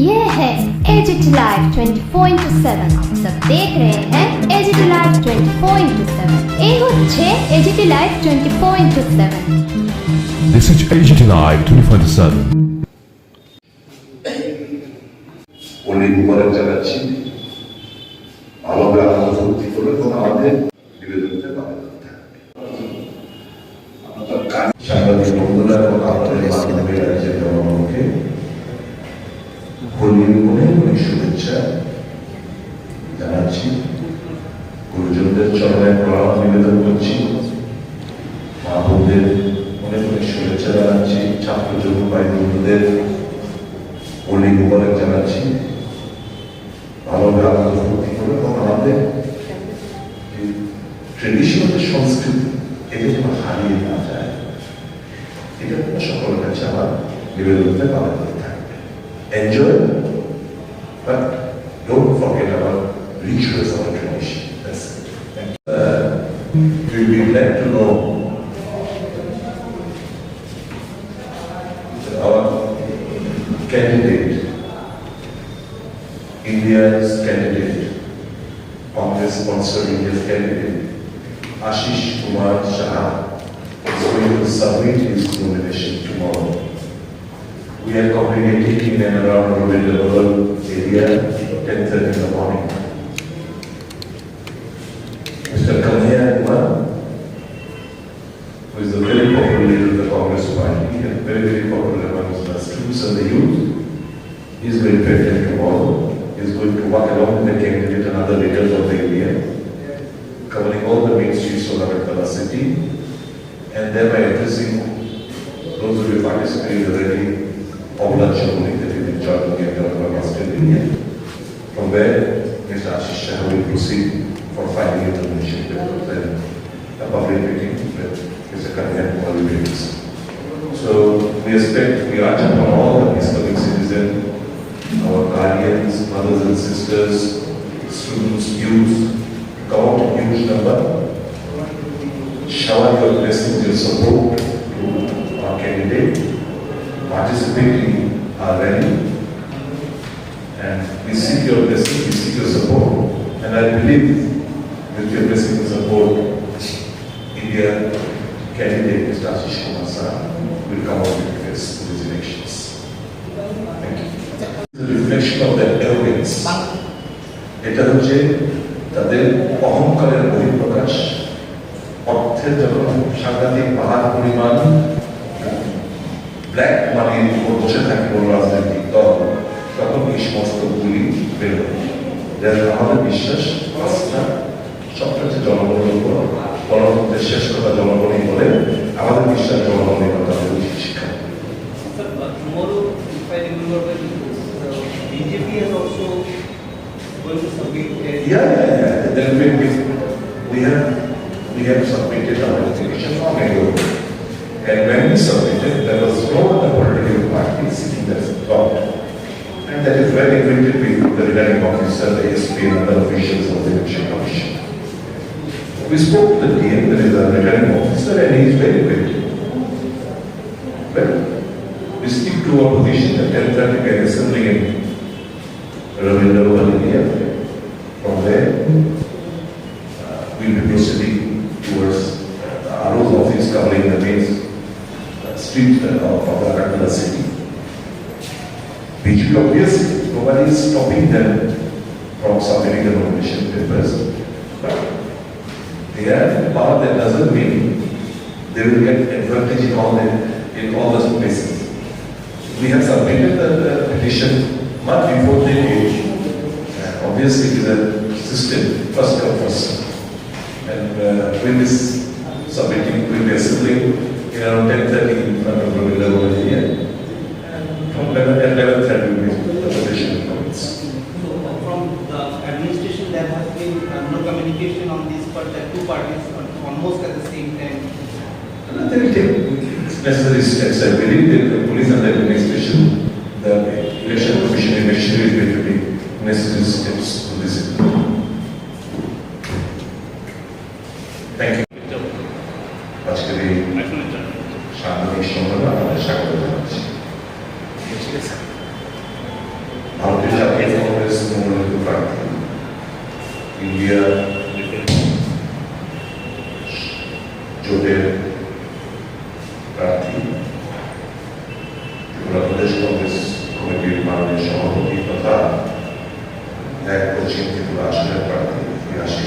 ये है एजिट लाइव 24 इंटू सेवन आप सब देख रहे हैं एजिट लाइव 24 इंटू सेवन এই হচ্ছে AGT live 24 into seven This is AGT Live 24/7. Holi মুবারক জানাচ্ছি চরণে প্রণাম নিবেদন করছি। মা বোনদের অনেক অনেক শুভেচ্ছা জানাচ্ছি। ছাত্র যুব ভাই বন্ধুদের হোলি মুবারক জানাচ্ছি। ভালোভাবে আনন্দ ফুর্তি করে এবং আমাদের ট্রেডিশনাল সংস্কৃতি এটা হারিয়ে এটা আপনার সকলের কাছে আমার নিবেদনতে পালন করে থাকবে। Enjoy we would like to know that our candidate India's candidate, Congress sponsored India's candidate, Ashish Kumar Shah, is going to submit his nomination tomorrow. We are congregating in and around Ravindra area at 10:30 in the morning. Mr. Kanhaiya Kumar, who is a very popular leader of the Congress and very, very popular amongst the students and the youth, is going to attend tomorrow. Is going to walk along with the candidate and other leaders of the area, covering all the main streets of Agartala city, and thereby addressing those who will participate in the very popular ceremony that is in charge of the Agartala Master India. From there, Mr. Ashish Shah will proceed for filing paper, then a public meeting with Mr. Kanyan released. So we expect, we urge upon all the Islamic citizens, our guardians, mothers and sisters, students, youth, in huge number, shower your blessings, your support to our candidate, participate in our rally, and we seek your blessing, we seek your support, and I believe with your blessing and support, India candidate Mr. Ashish Kumar will come out victorious in these. Thank you. The reflection of their arrogance. এটা হচ্ছে তাদের অহংকারের বহিঃপ্রকাশ, অর্থের যখন সাংঘাতিক পাহাড় পরিমাণ ব্ল্যাক মানির উপর বসে থাকে কোনো রাজনৈতিক দল, তখন এই সমস্ত গুলি বেরোয় যার আমাদের বিশ্বাস, আস্থা সবটা হচ্ছে জনগণের উপর গণতন্ত্রের শেষ কথা জনগণই বলে Yeah, yeah, yeah. Then we, we, we have, we have submitted our application long ago. And when we submitted, there was no other political party seeking that thought. And that is very acquainted with the returning officer, the SP and other officials of the election commission. We spoke to the DM, that is the returning officer, and he is very acquainted. Well, we stick to our position at ten thirty, we are assembling in Ravindra Bhavan, India. From there, uh, we'll be proceeding towards uh, RO's office covering the main uh, street uh, of Agartala city. BJP obviously, nobody is stopping them from submitting the nomination papers. But they have power that doesn't mean they will get advantage in all the, in all those places. We have submitted the the petition much before they did. Obviously, it is a system, first come, first. And uh, with this submitting, we'll be assembling in around ten thirty in front of Ravindra Bhavan here. And from eleven, at eleven thirty, will be the petition comments. So, From the administration, there has been uh, no communication on this, but the two parties are almost at the same time. And they will take necessary steps. I believe that the police and the administration, the election commission eventually is going to take nesses dois tempos do desenho. Thank you. Pode querer. Chama de chama de chama de chama de chama de chama de chama de chama de chama de chama de chama de chama আসনের প্রার্থী শ্রী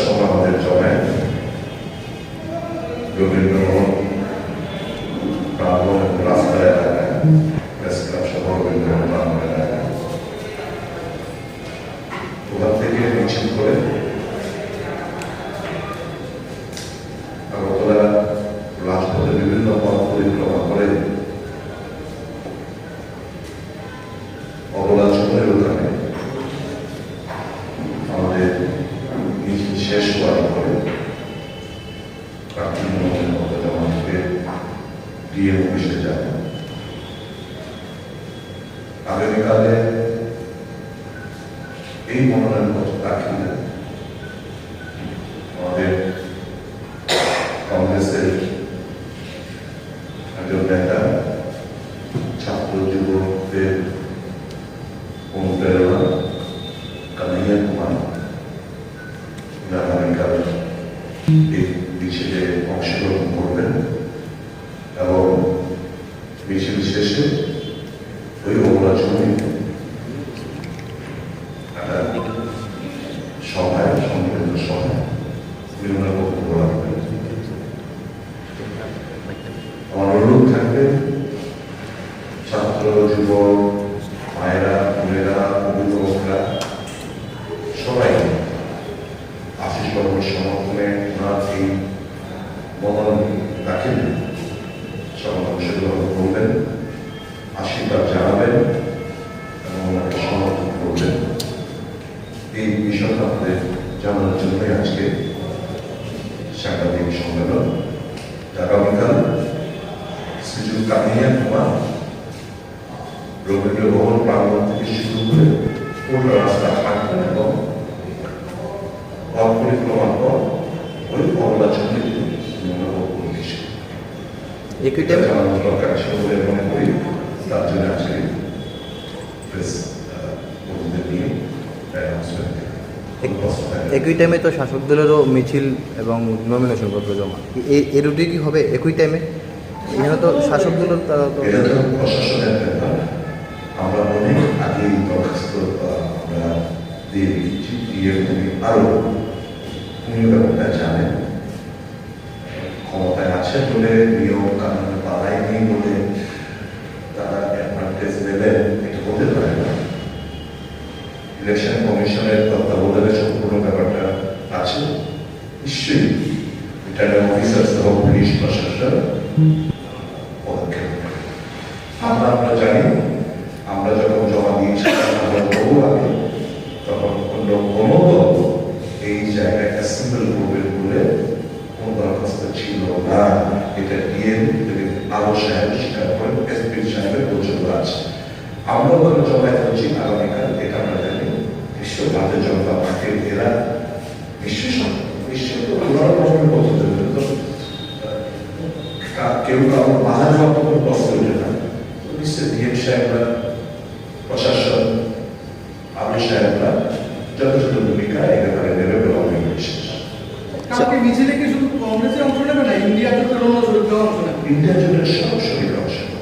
সময় আমাদের জমায় রবীন্দ্রভবন প্রাঙ্গণ এবং রাস্তা এলাকায় press club সহ রবীন্দ্রভবন প্রাঙ্গণ এলাকায় ওখান থেকে মিছিল করে আগরতলা রাজপথে বিভিন্ন পথ পরিক্রমা করে অবলাচনের ওখানে আমাদের মিছিল শেষ হওয়ার পরে প্রার্থী মনোনয়ন পত্র জমা দিতে ডিএম অফিসে যাবে আগামীকালে এই মনোনয়ন পত্র মিছিল শেষে ওই অবরাচনী একটা সভায় বিভিন্ন যুবক, মায়েরা, বোনেরা সবাই আশিস বাবুর সমর্থনে ওনার এই দাখিল সবাই অংশগ্রহণ করবেন, আশীর্বাদ জানাবেন এবং ওনাকে সমর্থন করবেন। এই বিষয়টা আমাদের জানানোর জন্যই আজকে সাংবাদিক সম্মেলন। আগামীকাল শ্রীযুক্ত কামিয়া কুমার রবীন্দ্র ভবন প্রাঙ্গণ থেকে শুরু করে পুরো রাস্তা হাঁটবেন এবং পথ পরিক্রমার পর ওই মহল্লা চন্দ্রে একই টাইমে জানানোর দরকার ছিল বলে মনে করি তার জন্য আজকে প্রেস বন্ধুদের নিয়ে অ্যানাউন্সমেন্ট একই টাইমে তো শাসক দলেরও মিছিল এবং নমিনেশন পত্র জমা? এই এই রুটি কি হবে? একই টাইমে এখানে তো শাসক দলের তারা তো আমরা অনেক আগে দরখাস্ত আমরা দিয়ে দিয়েছি। দিয়ে উনি আরও উনি ব্যাপারটা জানেন। আছেন বলে নিয়ম কানুন পাড়ায়নি বলে তারা অ্যাডভান্টেজ নেবেন এটা বলতে পারে না। ইলেকশন কমিশনের তত্ত্বাবধানে সম্পূর্ণ ব্যাপারটা আছে। নিশ্চয়ই রিটার্নিং অফিসার সহ পুলিশ প্রশাসন পদক্ষেপ আমরা আমরা জানি আমরা ওখানে জমা করছি আগামীকাল এটা আমরা জানি বিশ্ব ভারতীয় জনতা পার্টির এরা নিশ্চয়ই সম- নিশ্চয়ই তো ওনারা প্রথমে বলতে দেবে তো কেউ কারও বাধা দেওয়ার তো কোনো প্রশ্ন ওঠে না। তো নিশ্চয়ই ডিএম সাহেবরা প্রশাসন আবু সাহেবরা যথেষ্ট ভূমিকা এই ব্যাপারে নেবে বলে আমি বিশ্বাস কালকে মিছিলে কি শুধু কংগ্রেসে অংশ নেবে না ইন্ডিয়া জোটের অন্য শরীররাও অংশ নেবে ইন্ডিয়া জোটের সব শরীর অংশ আচ্ছা